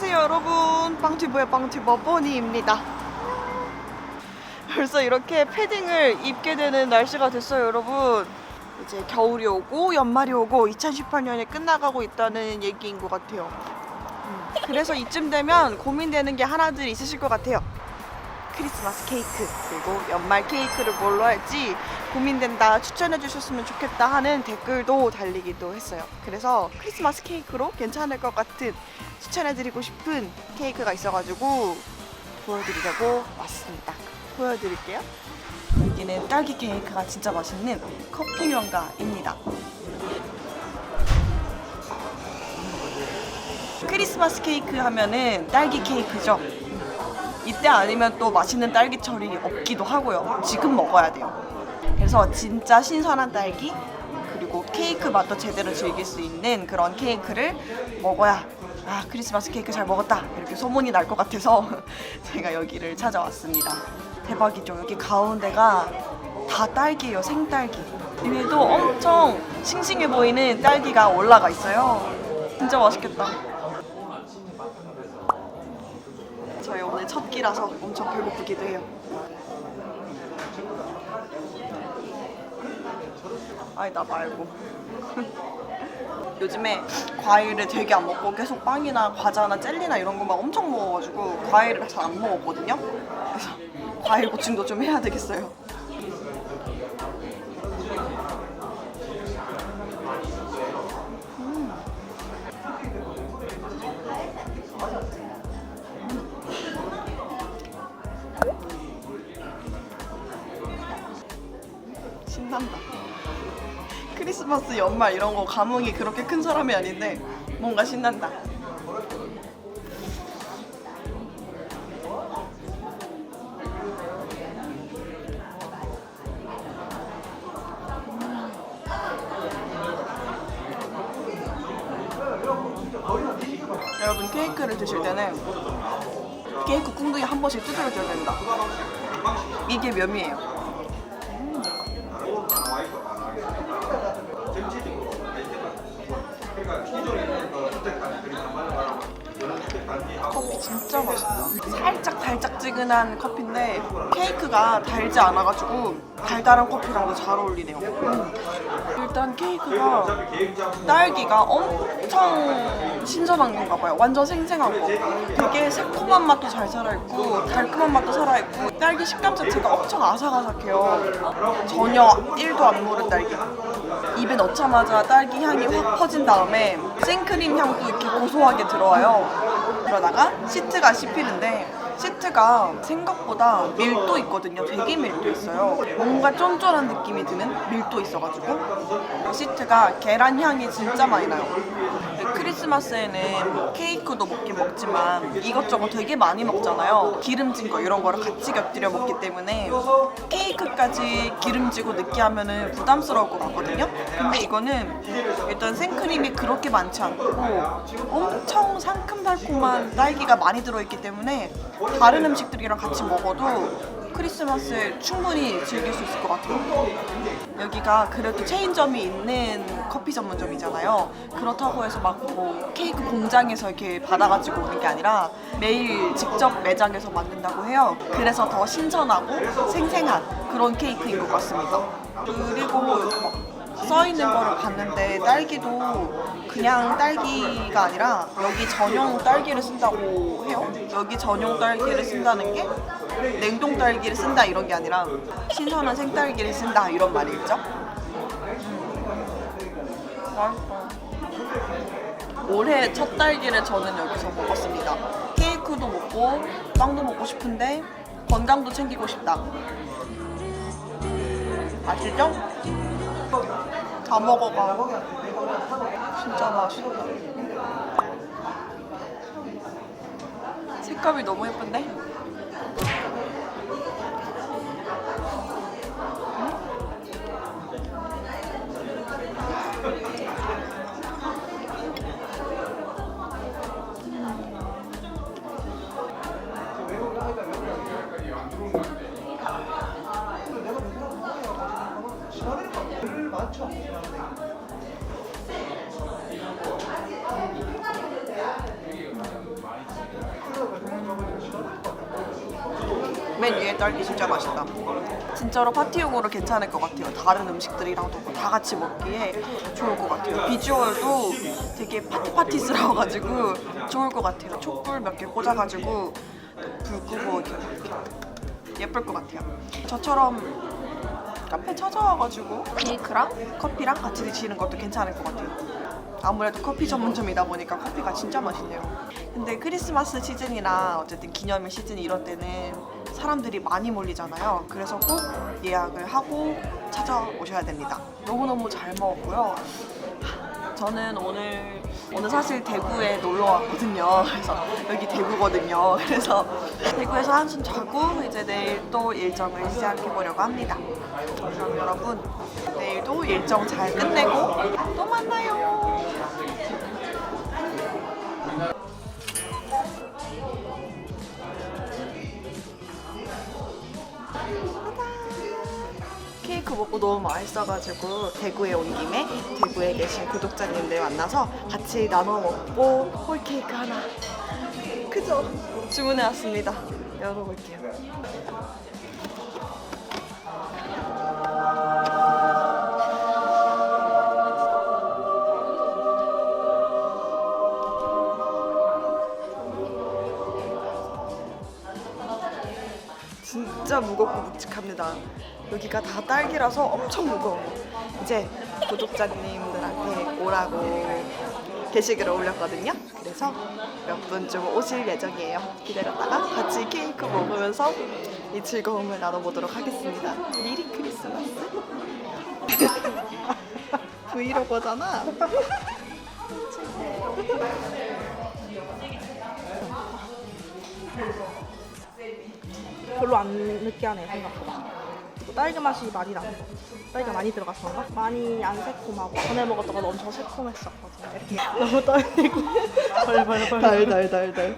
안녕하세요 여러분. 빵튜브의 빵튜버 뽀니입니다. 벌써 이렇게 패딩을 입게 되는 날씨가 됐어요 여러분. 이제 겨울이 오고 연말이 오고 2018년이 끝나가고 있다는 얘기인 것 같아요. 음, 그래서 이쯤 되면 고민되는 게 하나둘 있으실 것 같아요. 크리스마스 케이크 그리고 연말 케이크를 뭘로 할지 고민된다 추천해 주셨으면 좋겠다 하는 댓글도 달리기도 했어요. 그래서 크리스마스 케이크로 괜찮을 것 같은 추천해 드리고 싶은 케이크가 있어가지고 보여드리려고 왔습니다 보여드릴게요 여기는 딸기 케이크가 진짜 맛있는 커피 명가입니다 크리스마스 케이크 하면은 딸기 케이크죠 이때 아니면 또 맛있는 딸기철이 없기도 하고요. 지금 먹어야 돼요. 그래서 진짜 신선한 딸기 그리고 케이크 맛도 제대로 즐길 수 있는 그런 케이크를 먹어야 아 크리스마스 케이크 잘 먹었다 이렇게 소문이 날 것 같아서 제가 여기를 찾아왔습니다. 대박이죠. 여기 가운데가 다 딸기예요. 생딸기. 위에도 엄청 싱싱해 보이는 딸기가 올라가 있어요. 진짜 맛있겠다. 저희 오늘 첫 끼라서 엄청 배고프기도 해요. 아니 나 말고. 요즘에 과일을 되게 안 먹고 계속 빵이나 과자나 젤리나 이런 거만 엄청 먹어가지고 과일을 잘 안 먹었거든요. 그래서 과일 보충도 좀 해야 되겠어요. 신난다. 크리스마스 연말 이런 거 감흥이 그렇게 큰 사람이 아닌데 뭔가 신난다. 여러분 케이크를 드실 때는 케이크 꿍둥이 한 번씩 두드려줘야 된다. 이게 묘미예요. 진짜 맛있다. 살짝 달짝지근한 커피인데 케이크가 달지 않아가지고 달달한 커피랑도 잘 어울리네요. 음. 일단 케이크가 딸기가 엄청 신선한 건가 봐요. 완전 생생한 거. 되게 새콤한 맛도 잘 살아있고 달콤한 맛도 살아있고 딸기 식감 자체가 엄청 아삭아삭해요. 전혀 1도 안 무른 딸기. 입에 넣자마자 딸기 향이 확 퍼진 다음에 생크림 향도 이렇게 고소하게 들어와요. 그러다가 시트가 씹히는데 시트가 생각보다 밀도 있거든요. 되게 밀도 있어요. 뭔가 쫀쫀한 느낌이 드는 밀도 있어가지고 시트가 계란 향이 진짜 많이 나요. 크리스마스에는 케이크도 먹긴 먹지만 이것저것 되게 많이 먹잖아요. 기름진 거 이런 거를 같이 곁들여 먹기 때문에 케이크까지 기름지고 느끼하면은 부담스러울 것 같거든요. 근데 이거는 일단 생크림이 그렇게 많지 않고 엄청 상큼달콤한 딸기가 많이 들어있기 때문에 다른 음식들이랑 같이 먹어도 크리스마스에 충분히 즐길 수 있을 것 같아요. 여기가 그래도 체인점이 있는 커피 전문점이잖아요. 그렇다고 해서 막 뭐 케이크 공장에서 이렇게 받아가지고 오는 게 아니라 매일 직접 매장에서 만든다고 해요. 그래서 더 신선하고 생생한 그런 케이크인 것 같습니다. 그리고 막써 있는 거를 봤는데 딸기도 그냥 딸기가 아니라 여기 전용 딸기를 쓴다고 해요. 여기 전용 딸기를 쓴다는 게 냉동 딸기를 쓴다 이런 게 아니라 신선한 생딸기를 쓴다 이런 말이겠죠? 음. 맛있어. 올해 첫 딸기를 저는 여기서 먹었습니다. 케이크도 먹고 빵도 먹고 싶은데 건강도 챙기고 싶다. 아시죠? 다 먹어봐. 진짜 맛있다. 색감이 너무 예쁜데? 맨 위에 딸기 진짜 맛있다. 진짜로 파티용으로 괜찮을 것 같아요. 다른 음식들이랑도 뭐 다 같이 먹기에 좋을 것 같아요. 비주얼도 되게 파티파티스러워가지고 좋을 것 같아요. 촛불 몇 개 꽂아가지고 불 끄고 이렇게 예쁠 것 같아요. 저처럼 카페 찾아와가지고 케이크랑 커피랑 같이 드시는 것도 괜찮을 것 같아요. 아무래도 커피 전문점이다 보니까 커피가 진짜 맛있네요. 근데 크리스마스 시즌이나 어쨌든 기념일 시즌 이런 때는 사람들이 많이 몰리잖아요. 그래서 꼭 예약을 하고 찾아오셔야 됩니다. 너무너무 잘 먹었고요. 저는 오늘 오늘 사실 대구에 놀러 왔거든요. 그래서 여기 대구거든요. 그래서 대구에서 한숨 자고 이제 내일 또 일정을 시작해 보려고 합니다. 그럼 여러분 내일도 일정 잘 끝내고 또 만나요. 먹고 너무 맛있어가지고 대구에 온 김에 대구에 계신 구독자님들 만나서 같이 나눠 먹고 홀 케이크 하나 그죠? 주문해 왔습니다. 열어볼게요. 진짜 무겁고 묵직합니다. 여기가 다 딸기라서 엄청 무거워요. 이제 구독자님들한테 오라고 게시글을 올렸거든요. 그래서 몇 분 좀 오실 예정이에요. 기다렸다가 같이 케이크 먹으면서 이 즐거움을 나눠보도록 하겠습니다. 미리 크리스마스. 브이로그잖아. 별로 안 느끼하네 생각보다 그리고 딸기 맛이 많이 나는 거. 딸기가 많이 들어가서 그런가? 많이 안 새콤하고. 전에 먹었던 건 엄청 새콤했었거든요. 이렇게 너무 떨리고. 벌벌벌 달달달달.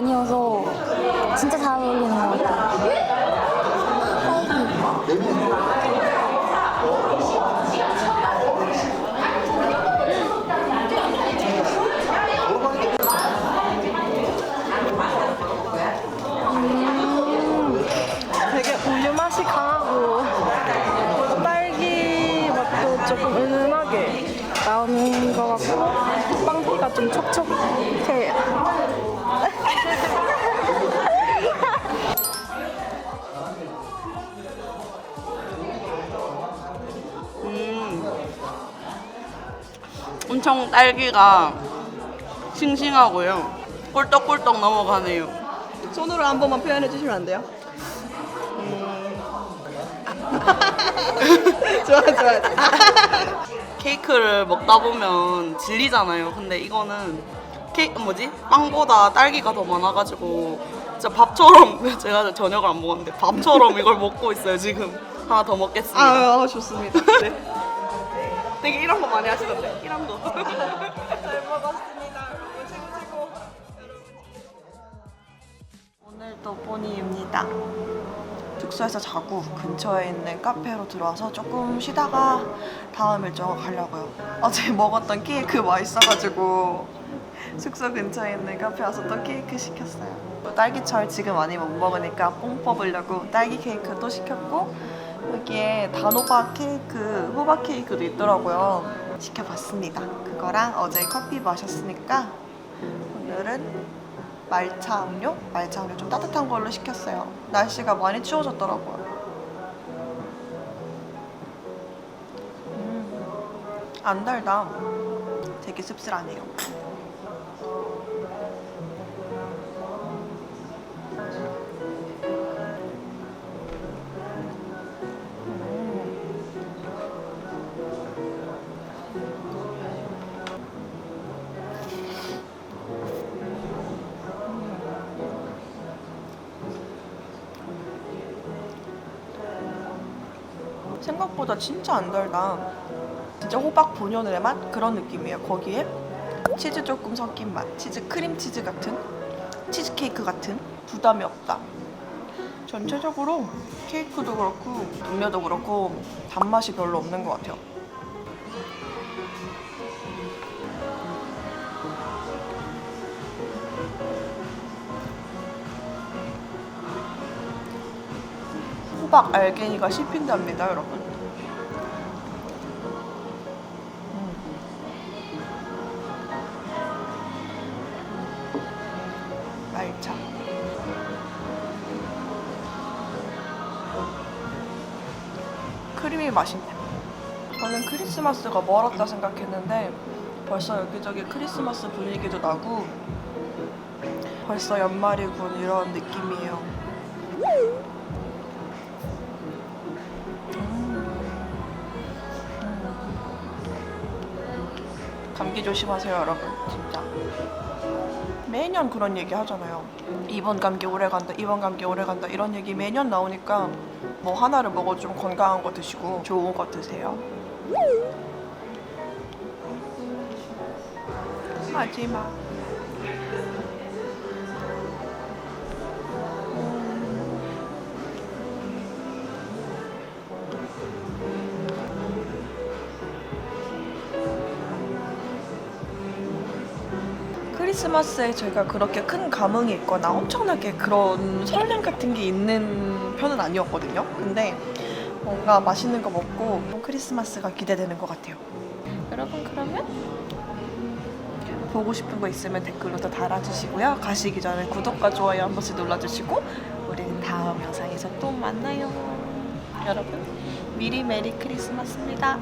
아니어서 진짜 잘 어울리는 것 같아요. 되게 우유 맛이 강하고 딸기 맛도 조금 은은하게 나오는 것 같고 빵피가 좀 촉촉해요 엄청 딸기가 싱싱하고요. 꿀떡꿀떡 넘어가네요. 손으로 한 번만 표현해 주시면 안 돼요? 좋아 좋아. 케이크를 먹다 보면 질리잖아요. 근데 이거는 케이크 뭐지? 빵보다 딸기가 더 많아가지고 진짜 밥처럼 제가 저녁을 안 먹었는데 밥처럼 이걸 먹고 있어요 지금. 하나 더 먹겠습니다. 아 좋습니다. 네. 되게 이런 거 많이 하시던데 이런 거. 잘 먹었습니다. 여러분 최고 최고. 오늘도 보니입니다. 숙소에서 자고 근처에 있는 카페로 들어와서 조금 쉬다가 다음 일정을 가려고요. 어제 먹었던 케이크 맛있어가지고 숙소 근처에 있는 카페 와서 또 케이크 시켰어요. 또 딸기철 지금 많이 못 먹으니까 뽕 뽑으려고 딸기 케이크 또 시켰고 여기에 단호박 케이크, 호박 케이크도 있더라고요. 시켜봤습니다. 그거랑 어제 커피 마셨으니까 오늘은 말차 음료? 말차 음료 좀 따뜻한 걸로 시켰어요. 날씨가 많이 추워졌더라고요. 음, 안 달다. 되게 씁쓸하네요. 생각보다 진짜 안 달다. 진짜 호박 본연의 맛 그런 느낌이에요. 거기에 치즈 조금 섞인 맛, 치즈 크림 치즈 같은 치즈 케이크 같은 부담이 없다. 전체적으로 케이크도 그렇고 음료도 그렇고 단맛이 별로 없는 것 같아요. 호박 알갱이가 씹힌답니다, 여러분. 음. 말차. 크림이 맛있네. 저는 크리스마스가 멀었다 생각했는데 벌써 여기저기 크리스마스 분위기도 나고 벌써 연말이군 이런 느낌이에요. 감기 조심하세요, 여러분. 진짜. 매년 그런 얘기 하잖아요. 이번 감기 오래 간다, 이번 감기 오래 간다 이런 얘기 매년 나오니까 뭐 하나를 먹어 좀 건강한 거 드시고 좋은 거 드세요. 마지막. 크리스마스에 저희가 그렇게 큰 감흥이 있거나 엄청나게 그런 설렘 같은 게 있는 편은 아니었거든요. 근데 뭔가 맛있는 거 먹고 크리스마스가 기대되는 것 같아요. 여러분 그러면 보고 싶은 거 있으면 댓글로 더 달아주시고요. 가시기 전에 구독과 좋아요 한 번씩 눌러주시고 우리는 다음 영상에서 또 만나요. 여러분 미리 메리 크리스마스입니다.